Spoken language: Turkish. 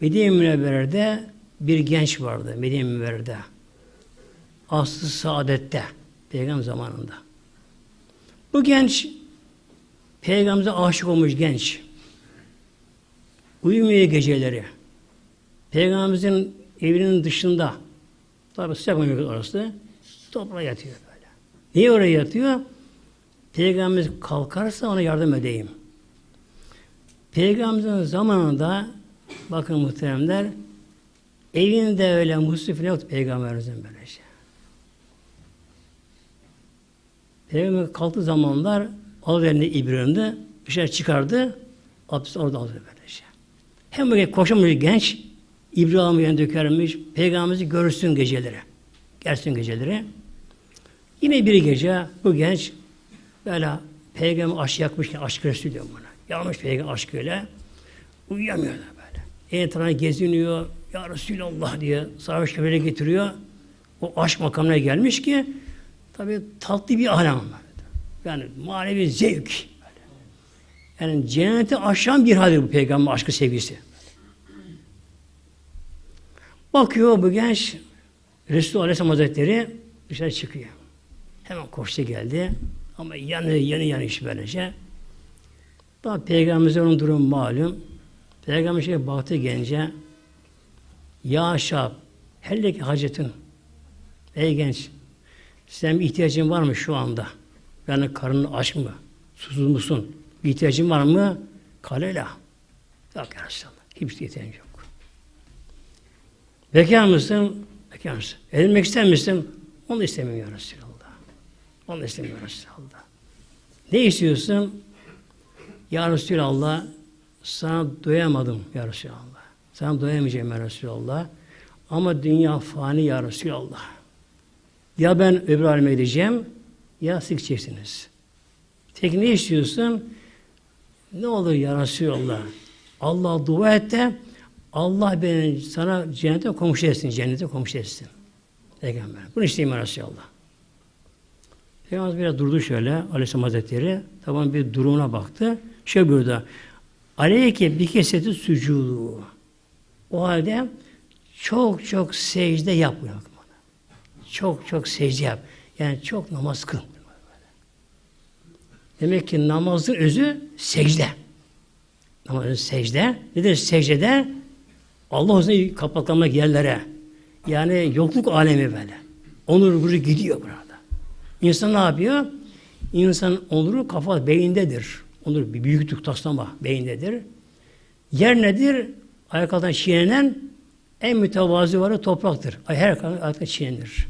Medine Münevvere'de bir genç vardı Medine Münevvere'de. Aslı Saadet'te Peygamber zamanında. Bu genç Peygamber'e aşık olmuş genç. Uyumuyor geceleri. Peygamberimizin evinin dışında tabi sıcak memleket orası toprağa yatıyor böyle. Niye oraya yatıyor? Peygamberimiz kalkarsa ona yardım edeyim. Peygamberimizin zamanında bakın muhteremler evinde öyle musif yoktu Peygamberimizin böyle şey. Peygamber kalktığı zamanlar alır elini İbrahim'de dışarı çıkardı abdest orada aldı böyle şey. Hem böyle koşamış genç İbrahim'i yanına dökermiş Peygamberimizi görürsün geceleri. Gelsin geceleri. Yine bir gece bu genç böyle peygamber aşk yakmışken aşk Resulü diyor buna. Yanmış peygamber aşkıyla. Uyuyamıyor tarafına geziniyor. Ya Resulallah diye sarhoş köpeğine getiriyor. O aşk makamına gelmiş ki tabi tatlı bir alam. Yani manevi zevk. Yani cenneti aşan bir haldir bu peygamber aşkı sevgisi. Bakıyor bu genç Resulullah Aleyhisselam Hazretleri dışarı çıkıyor. Hemen koştu geldi. Ama yanı yanı yanı iş böylece. Daha Peygamberimizin onun durumu malum. Peygamber şey baktı gence. Ya şab, helleki hacetin. Ey genç, sen bir ihtiyacın var mı şu anda? Yani karnın aç mı? Susuz musun? Bir ihtiyacın var mı? Kalela. Yok ya Resulallah. Hiçbir ihtiyacım yok. Bekar mısın? Bekar mısın? Evlenmek ister misin? Onu istemiyorum ya Resulallah. Onu istemiyorum ya Resulallah. Ne istiyorsun? Ya Resulallah sana doyamadım ya Resulallah. Sana doyamayacağım ya Resulallah. Ama dünya fani ya Resulallah. Ya ben öbür aleme gideceğim ya siz gideceksiniz. Tek ne istiyorsun? Ne olur ya Resulallah. Allah dua et de Allah beni sana cennete komşu etsin, cennete komşu etsin. Peygamber. Bunu isteyeyim ya Resulallah. Peygamber biraz durdu şöyle, Aleyhisselam Hazretleri. Tamam bir durumuna baktı. Şöyle buyurdu. Aleyke bir keseti sucudu. O halde çok çok secde yap. Çok çok secde yap. Yani çok namaz kıl. Demek ki namazın özü secde. Namazın secde. Nedir secdede? Allah olsun kapaklamak yerlere. Yani yokluk alemi böyle. Onur gurur gidiyor burada. İnsan ne yapıyor? İnsan onuru kafa beyindedir. Onur bir büyüklük taslama beyindedir. Yer nedir? Ayaklardan çiğnenen en mütevazı varı topraktır. Her ayakta çiğnenir.